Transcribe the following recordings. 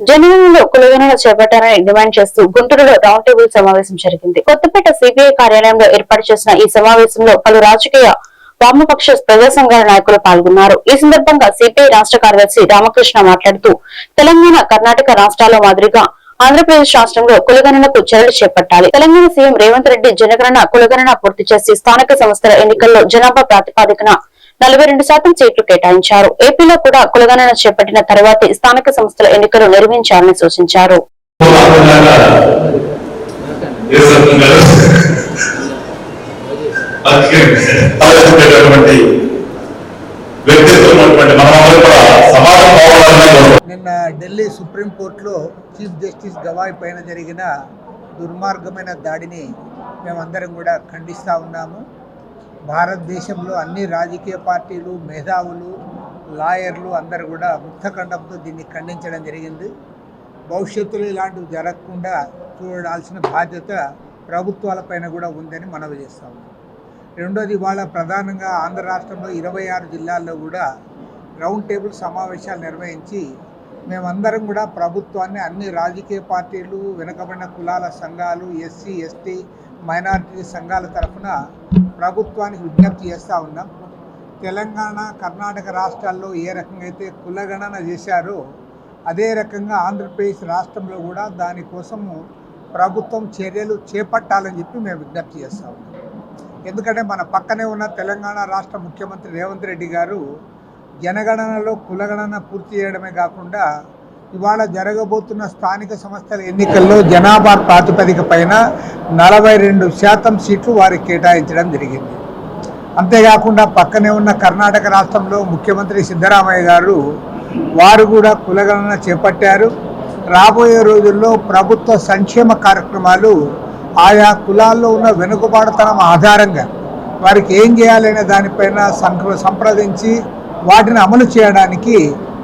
జనవరిలో కులగణన చేపట్టారని డిమాండ్ చేస్తూ గుంటూరులో రౌండ్ టేబుల్ సమావేశం జరిగింది. కొత్తపేట సిపిఐ కార్యాలయంలో ఏర్పాటు చేసిన ఈ సమావేశంలో పలు రాజకీయ వామపక్ష ప్రజా సంఘాల నాయకులు పాల్గొన్నారు. ఈ సందర్భంగా సిపిఐ రాష్ట్ర కార్యదర్శి రామకృష్ణ మాట్లాడుతూ తెలంగాణ కర్ణాటక రాష్ట్రాల మాదిరిగా ఆంధ్రప్రదేశ్ రాష్ట్రంలో కులగణనకు చర్యలు చేపట్టాలి. తెలంగాణ సీఎం రేవంత్ రెడ్డి జనగణన కులగణన పూర్తి చేసి స్థానిక సంస్థల ఎన్నికల్లో జనాభా ప్రాతిపాదికన నలభై రెండు శాతం సీట్లు కేటాయించారు. ఏపీలో కూడా కులగణన చేపట్టిన తర్వాతే స్థానిక సంస్థల ఎన్నికలు నిర్వహించాలని సూచించారు. నిన్న ఢిల్లీ సుప్రీంకోర్టులో చీఫ్ జస్టిస్ గవాయ్ పైన జరిగిన దుర్మార్గమైన దాడిని మేమందరం కూడా ఖండిస్తూ ఉన్నాము. భారతదేశంలో అన్ని రాజకీయ పార్టీలు మేధావులు లాయర్లు అందరూ కూడా ముక్తఖండంతో దీన్ని ఖండించడం జరిగింది. భవిష్యత్తులో ఇలాంటివి జరగకుండా చూడాల్సిన బాధ్యత ప్రభుత్వాలపైన కూడా ఉందని మనవి చేస్తాము రెండోది ఇవాళ ప్రధానంగా ఆంధ్ర రాష్ట్రంలో ఇరవై ఆరు జిల్లాల్లో కూడా రౌండ్ టేబుల్ సమావేశాలు నిర్వహించి మేమందరం కూడా ప్రభుత్వాన్ని అన్ని రాజకీయ పార్టీలు వెనుకబడిన కులాల సంఘాలు ఎస్సీ ఎస్టీ మైనారిటీ సంఘాల తరఫున ప్రభుత్వానికి విజ్ఞప్తి చేస్తూ ఉన్నాం తెలంగాణ కర్ణాటక రాష్ట్రాల్లో ఏ రకంగా అయితే కులగణన చేశారో అదే రకంగా ఆంధ్రప్రదేశ్ రాష్ట్రంలో కూడా దానికోసము ప్రభుత్వం చర్యలు చేపట్టాలని చెప్పి మేము విజ్ఞప్తి చేస్తా ఉన్నాం. ఎందుకంటే మన పక్కనే ఉన్న తెలంగాణ రాష్ట్ర ముఖ్యమంత్రి రేవంత్ రెడ్డి గారు జనగణనలో కులగణన పూర్తి చేయడమే కాకుండా ఇవాళ జరగబోతున్న స్థానిక సంస్థల ఎన్నికల్లో జనాభా ప్రాతిపదిక పైన నలభై రెండు శాతం సీట్లు వారికి కేటాయించడం జరిగింది. అంతేకాకుండా పక్కనే ఉన్న కర్ణాటక రాష్ట్రంలో ముఖ్యమంత్రి సిద్ధరామయ్య గారు వారు కూడా కులగణన చేపట్టారు. రాబోయే రోజుల్లో ప్రభుత్వ సంక్షేమ కార్యక్రమాలు ఆయా కులాల్లో ఉన్న వెనుకబాటుతనం ఆధారంగా వారికి ఏం చేయాలనే దానిపైన సంప్రదించి వాటిని అమలు చేయడానికి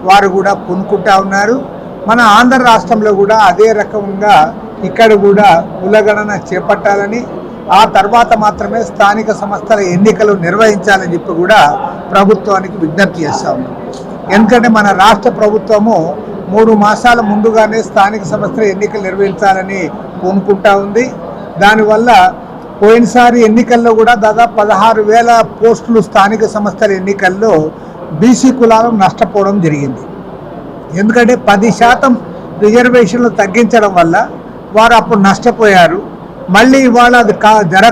వారు కూడా కొనుక్కుంటా ఉన్నారు. మన ఆంధ్ర రాష్ట్రంలో కూడా అదే రకంగా ఇక్కడ కూడా కులగణన చేపట్టాలని ఆ తర్వాత మాత్రమే స్థానిక సంస్థల ఎన్నికలు నిర్వహించాలని చెప్పి కూడా ప్రభుత్వానికి విజ్ఞప్తి చేస్తా ఎందుకంటే మన రాష్ట్ర ప్రభుత్వము మూడు మాసాల ముందుగానే స్థానిక సంస్థల ఎన్నికలు నిర్వహించాలని కోనుకుంటా ఉంది. దానివల్ల పోయినసారి ఎన్నికల్లో కూడా దాదాపు పదహారు వేల పోస్టులు స్థానిక సంస్థల ఎన్నికల్లో బీసీ కులాలు నష్టపోవడం జరిగింది. ఎందుకంటే పది శాతం రిజర్వేషన్లు తగ్గించడం వల్ల వారు అప్పుడు నష్టపోయారు. మళ్ళీ ఇవాళ అది కా జర